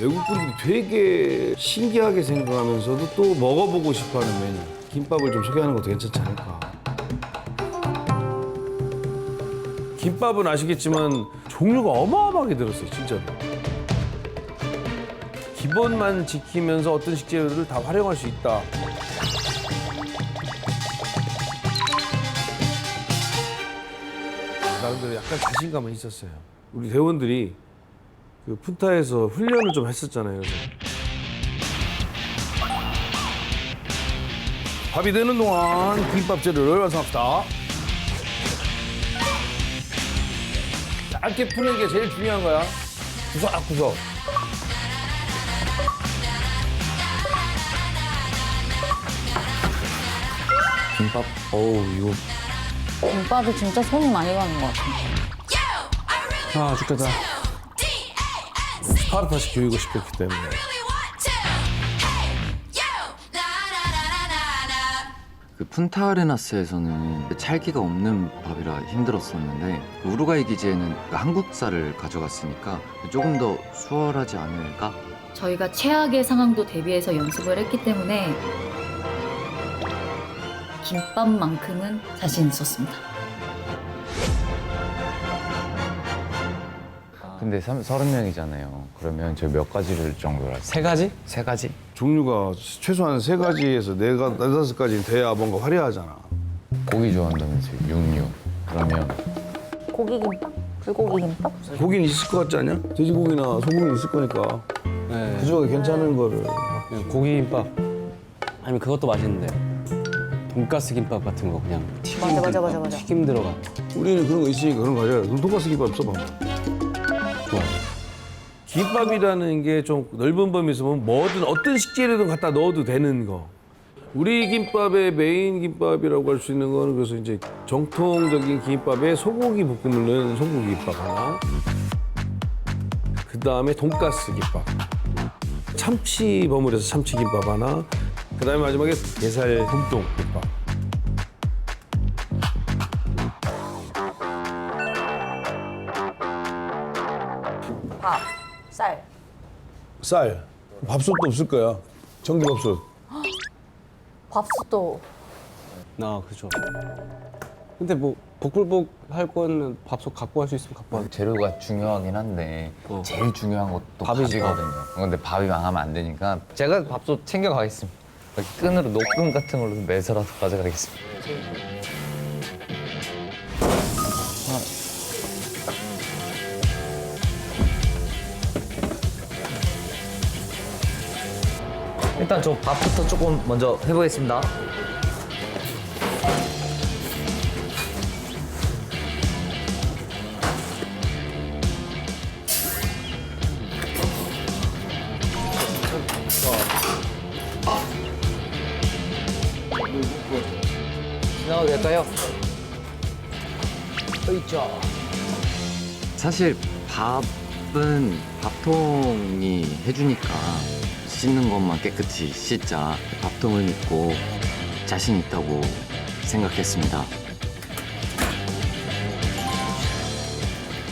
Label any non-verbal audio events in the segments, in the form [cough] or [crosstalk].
외국 분들이 되게 신기하게 생각하면서도 또 먹어보고 싶어하는 메뉴. 김밥을 좀 소개하는 것도 괜찮지 않을까. 김밥은 아시겠지만 종류가 어마어마하게 들었어요, 진짜로. 기본만 지키면서 어떤 식재료를 다 활용할 수 있다. 나름대로 약간 자신감은 있었어요. 우리 대원들이 그 푼타에서 훈련을 좀 했었잖아요. 그래서 밥이 되는 동안 김밥 재료를 완성합시다. 짧게 푸는 게 제일 중요한 거야. 구석구석. 김밥 어우 이거 김밥이 진짜 손이 많이 가는 것 같아요. 아 죽겠다 스 파르타식 교육을 시켰기 때문에. 그 푼타아레나스에서는 찰기가 없는 밥이라 힘들었었는데 그 우루과이 기지에는 그 한국 쌀을 가져갔으니까 조금 더 수월하지 않을까? 저희가 최악의 상황도 대비해서 연습을 했기 때문에 김밥만큼은 자신 있었습니다. 근데 삼- 서른 명이잖아요. 그러면 저 몇 가지를 정도로 할까요? 세 가지? 세 가지? 종류가 최소한 세 가지에서 네 가, 네 다섯 가지는 돼야 뭔가 화려하잖아. 고기 좋아한다면서요, 육류. 그러면 고기 김밥? 불고기 김밥? 고기는 있을 것 같지 않냐? 돼지고기나 소고기는 있을 거니까 네. 그 중에 괜찮은 거를 그냥 고기 김밥 아니면 그것도 맛있는데 돈가스 김밥 같은 거 그냥 튀김 맞아, 맞아, 맞아, 맞아. 튀김 들어가 우리는 그런 거 있으니까 그런 거 가져야 돼. 그럼 돈가스 김밥 써봐. 김밥이라는 게 좀 넓은 범위에서 보면 뭐든 어떤 식재료든 갖다 넣어도 되는 거. 우리 김밥의 메인 김밥이라고 할 수 있는 거는 그래서 이제 정통적인 김밥에 소고기 볶음을 넣은 소고기 김밥 하나. 그 다음에 돈가스 김밥. 참치 버무려서 참치 김밥 하나. 그 다음에 마지막에 게살 봄동 김밥. 밥, 쌀. 밥솥도 없을 거야. 전기밥솥. 밥솥도 아 그죠 근데 뭐 복불복 할 거는 밥솥 갖고 갈수 있으면 갖고 와 재료가 중요하긴 한데 어. 제일 중요한 것도 밥이지, 밥이거든요. 근데 밥이 망하면 안 되니까 제가 밥솥 챙겨가겠습니다. 끈으로 녹근 같은 걸로 매서라도 가져가겠습니다. 일단 저 밥부터 조금 먼저 해보겠습니다. 지나가도 될까요? 있죠. 사실 밥은 밥통이 해주니까 씻는 것만 깨끗이 씻자 밥통을 믿고 자신 있다고 생각했습니다.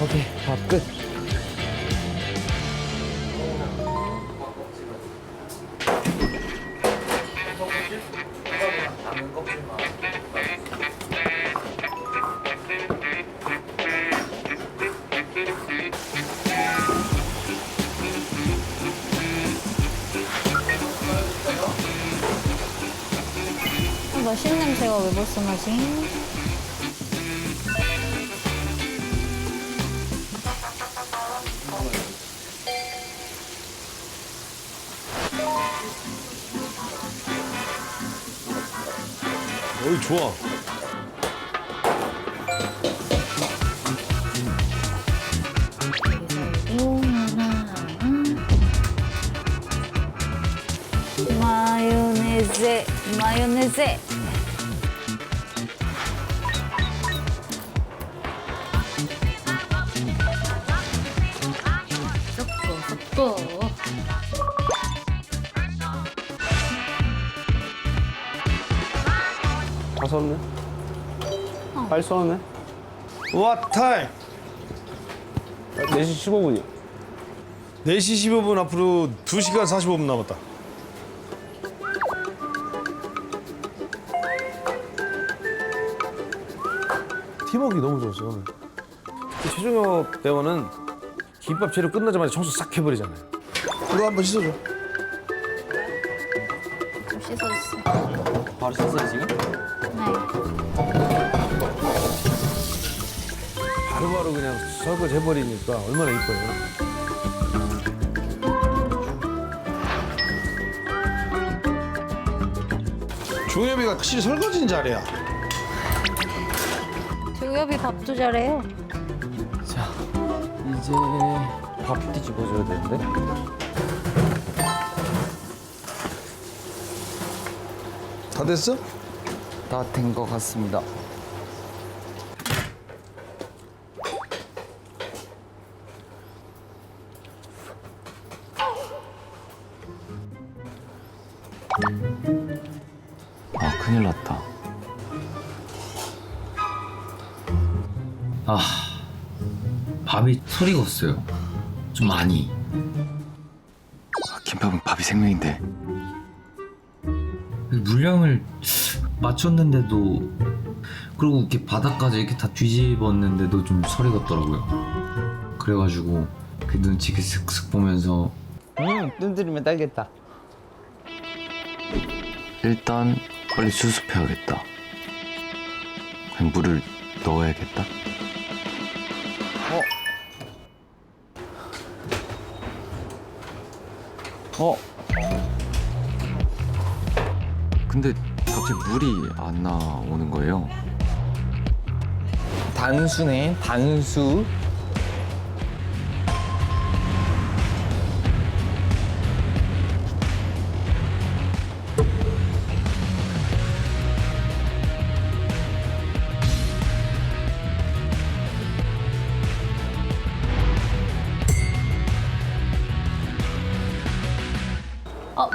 오케이, 밥 끝. 나 신냄새가 왜 나지? 어이, 좋아. 마요네즈, 마요네즈. 다 썼네 빨리 써네 와, 타임! 4시 15분이요 4시 15분 앞으로 2시간 45분 남았다. 팀워크 너무 좋았어 오늘. 최종혁 대원은 김밥 재료 끝나자마자 청소 싹 해버리잖아요. 이거 한번 씻어줘. 좀 씻어주세요. 바로 씻어요 지금? 바로바로 그냥 설거지 해버리니까 얼마나 이뻐요. 종엽이가 확실히 설거지는 잘해야. 중엽이 밥도 잘해요. 자 이제 밥 뒤집어줘야 되는데 다 됐어? 다 된 것 같습니다 아 큰일 났다. 아 밥이 소리가 없어요. 좀 많이. 아, 김밥은 밥이 생명인데. 물량을 맞췄는데도 그리고 이렇게 바닥까지 이렇게 다 뒤집었는데도 좀 소리가 없더라고요. 그래가지고 그 눈치 이렇게 슥슥 보면서 음, 뜸들이면 딸겠다. 일단 빨리 수습해야겠다. 그냥 물을 넣어야겠다. 어? 근데 갑자기 물이 안 나오는 거예요. 단수네, 단수.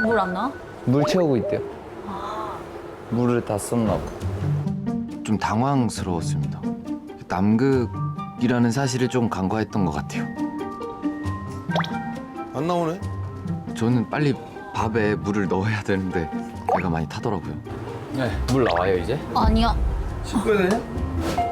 물 안 나와? 물 채우고 있대요. 물을 다 썼나 봐. 좀 당황스러웠습니다. 남극이라는 사실을 좀 간과했던 것 같아요. 안 나오네. 저는 빨리 밥에 물을 넣어야 되는데 배가 많이 타더라고요. 네, 물 나와요 이제? 아니야. 씻고 해야 되냐?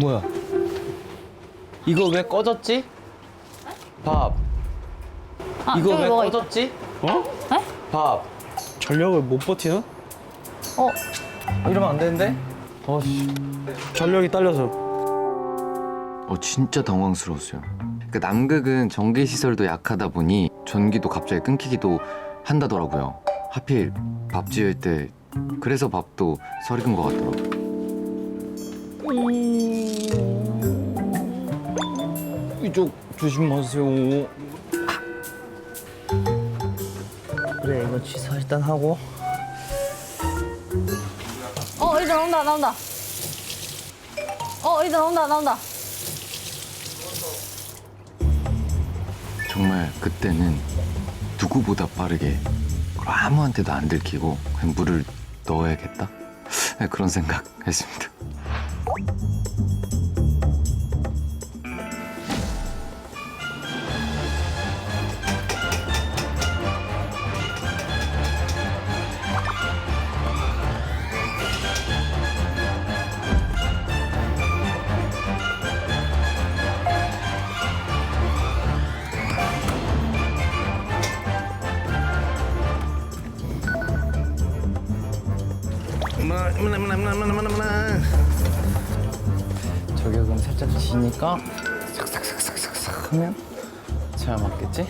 뭐야 이거 왜 꺼졌지? 밥 아, 이거 저기 왜 뭐가 있다. 꺼졌지? 에? 밥 전력을 못 버티나? 어, 이러면 안 되는데? 어씨 전력이 딸려서. 어 진짜 당황스러웠어요. 그 남극은 전기 시설도 약하다 보니 전기도 갑자기 끊기기도 한다더라고요. 하필 밥 지을 때 그래서 밥도 설익은 것 같더라고 요. 이쪽 조심하세요 그래, 이거 취소 일단 하고. 어, 이제 나온다, 나온다. 어, 이제 나온다, 나온다. 정말 그때는 누구보다 빠르게 그리고 아무한테도 안 들키고 그냥 물을 넣어야겠다 네, 그런 생각했습니다. 저격은 살짝 지니까 삭삭삭삭삭삭 하면 잘 맞겠지?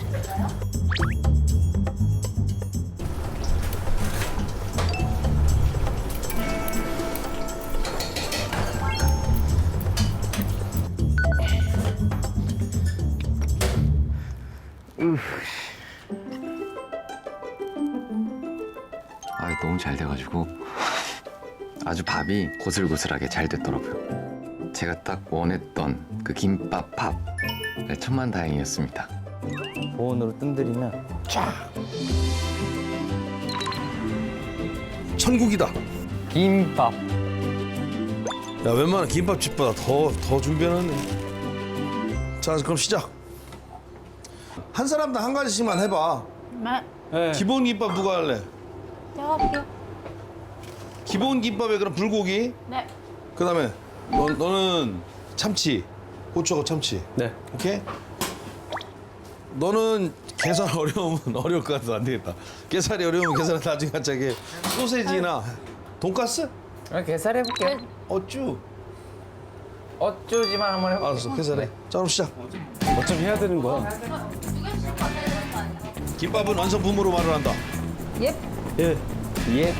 아 너무 잘 돼가지고 아주 밥이 고슬고슬하게 잘 됐더라고요. 제가 딱 원했던 그 김밥 팝 네, 천만다행이었습니다. 보온으로 뜸들이면 천국이다. 김밥. 야 웬만한 김밥집보다 더 더 준비해놨네. 자 그럼 시작. 한 사람당 한 가지씩만 해봐. 네. 네. 기본 김밥 누가 할래? 제가 할게요. 기본 김밥에 그럼 불고기. 네. 그다음에 너, 너는 참치, 고추하고 참치. 네. 오케이? 너는 계산 어려우면 [laughs] 어려울 것 같아서 안 되겠다. 계산이 어려우면 계산을 나중에 하자게 소세지나 돈가스? 그럼 계산해 볼게요. 어쭈? 어쩌지만 한번 해볼게요. 알았어, 계산해. 자, 그럼 시작. 어차피 해야 되는 거야. 김밥은 완성품으로 말을 한다. 예. 예. 예.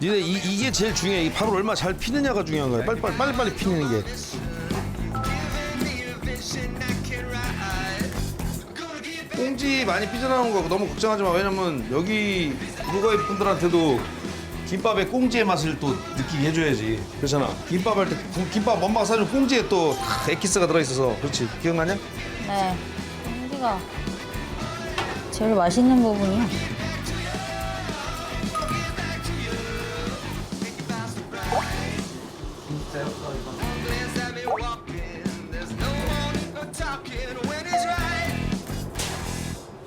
니네 이, 이게 제일 중요해. 이 밥을 얼마나 잘 피느냐가 중요한 거야. 빨리빨리 빨리빨리 피는 게. 꽁지 많이 삐져나오는 거 너무 걱정하지 마. 왜냐면 여기 누가 분들한테도 김밥의 꽁지의 맛을 또 느끼게 해줘야지. 그렇잖아. 김밥 할 때 김밥 엄마가 사준 꽁지에 또 에키스가 들어있어서 그렇지. 기억나냐? 네. 공기가 제일 맛있는 부분이요.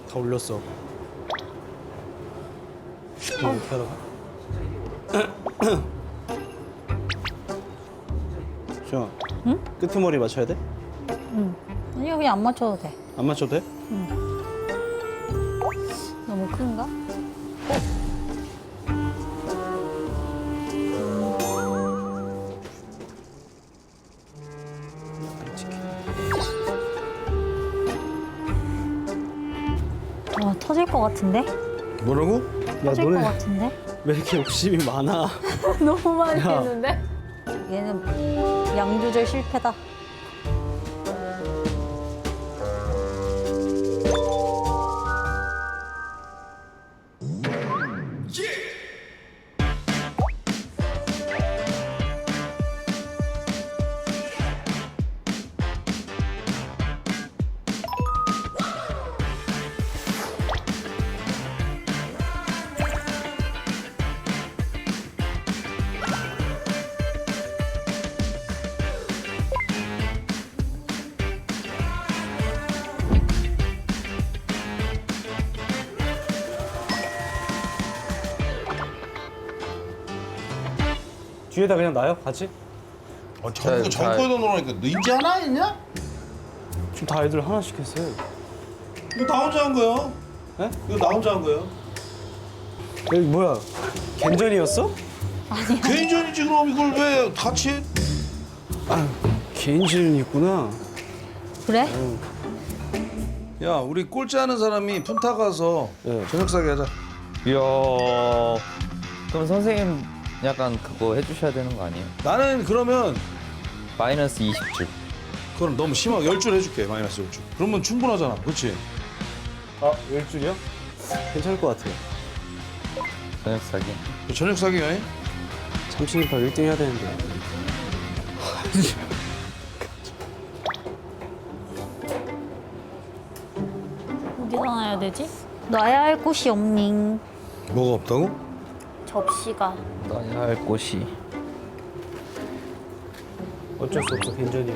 다 올렸어. 어. 하다가. 시영. 응? 끄트머리 맞춰야 돼? 아니요, 그냥 안 맞춰도 돼. 안 맞춰도 돼? 큰가? 와, 터질 것 같은데? 뭐라고? 야 터질 것 너네 같은데? 왜 이렇게 욕심이 많아? [laughs] 너무 많이 야. 했는데? 얘는 양 조절 실패다. 뒤에다 그냥 놔요? 같이? 아, 자꾸 자, 정코에다 놓으니까 너 인지 하나 있냐? 지금 다 애들 하나씩 했어요. 이거 나 혼자 한 거야. 에? 이거 나 혼자 한 거야. 여기 뭐야? 겐전이었어? 개인전이지 그럼 이걸 왜 같이 해? 개인실은 있구나. 그래? 야 우리 꼴찌 하는 사람이 푼타 가서 네. 저녁 사기 하자. 이야. 그럼 선생님 약간 그거 해주셔야 되는 거 아니에요? 나는 그러면 마이너스 20줄. 그건 너무 심하게 열줄 해줄게 마이너스 열 줄. 그러면 충분하잖아, 그렇지? 아, 열줄이요? 괜찮을 것 같아요. 저녁 사기. 저녁 사기 여행? 참치김밥 1등 해야 되는데. 어디다 놔야 되지? 놔야 할 곳이 없닝. 뭐가 없다고? 접시가. 넣어야 할 곳이. 어쩔 수 없어, 겐전이야.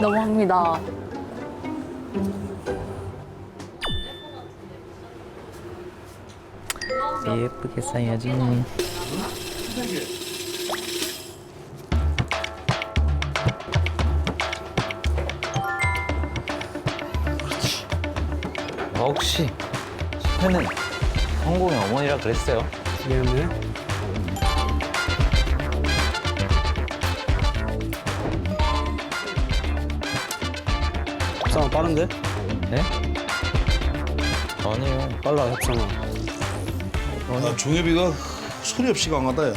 [laughs] 너무합니다. 예쁘게 쌓여야지. 역시 실패는 성공의 어머니라 그랬어요. 미안해. 협상아 빠른데? 네? 아니에요. 빨라 협상아. 아, 종엽이가 소리 없이 강하다 야.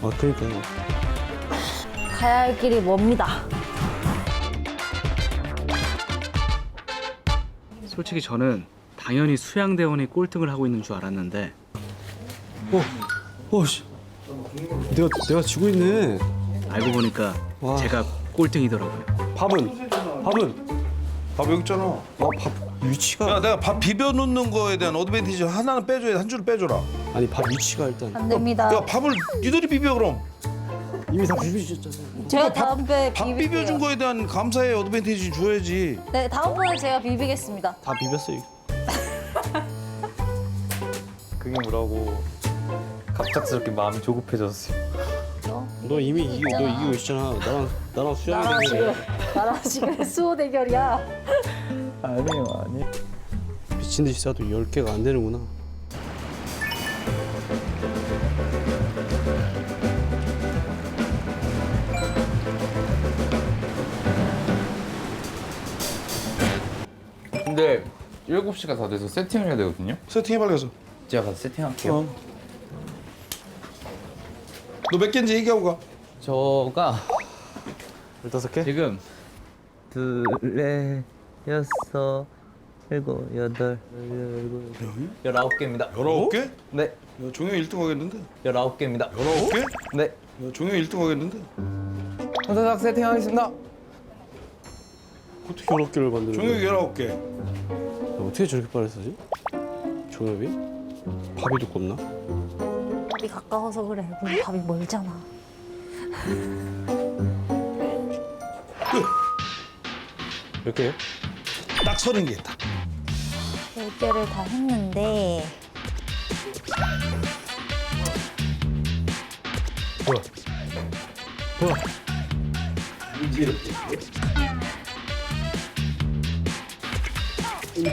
아 그니까요. 가야 할 길이 멉니다. 솔직히 저는 당연히 수양대원이 꼴등을 하고 있는 줄 알았는데 어, 씨. 내가 내가 지고 있네. 알고 보니까 와. 제가 꼴등이더라고요. 밥은 밥은 밥 여기 있잖아. 아밥 위치가 야 내가 밥 비벼 놓는 거에 대한 어드밴티지 하나는 빼줘야 돼. 한 줄을 빼줘라. 아니 밥 위치가 일단 안 됩니다. 야 밥을 니들이 비벼 그럼. 이미 다 비비셨잖아요. 제가 다음번에 밥 비빌게요. 비벼 준 거에 대한 감사의 어드밴티지 줘야지. 네, 다음번에 제가 비비겠습니다. 다 비볐어요. 그게 뭐라고 갑작스럽게 마음이 조급해졌어요. 너 이미 이기 너 이기고 있잖아. 나랑 나랑 수영이 나랑 되는 지금 나랑 지금 수호 대결이야. 아니에요, 아니. 미친 듯이 싸도 10개가 안 되는구나. 근데 7시가 다 돼서 세팅을 해야 되거든요. 세팅해 발려서. 제가 가서 세팅할게요. 너 몇 개인지 얘기하고 가. 저가 15개? 지금 둘레 여섯 일곱 여덟 열일곱 열아홉 개입니다. 열아홉 개? 야, 네, 종영이 1등 하겠는데? 열아홉 개입니다. 열아홉 개? 야, 네, 종영이 1등 하겠는데? 선사작 세팅하겠습니다. 어떻게 10개를 만드는 종영이 거야? 열아홉 개. 어떻게 저렇게 빨리 쓰지? 종엽이? 밥이 두껍나? 밥이 가까워서 그래. 우리 밥이 멀잖아. 몇 개요? 딱 서른 개 딱. 열 개를 다 했는데 뭐야? 뭐야?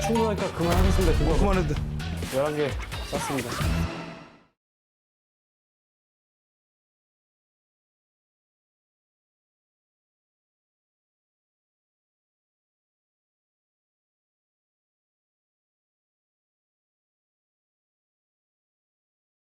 충분하니까 그만하겠습니다. 그만. 그만해도 돼. 11개 쌌습니다.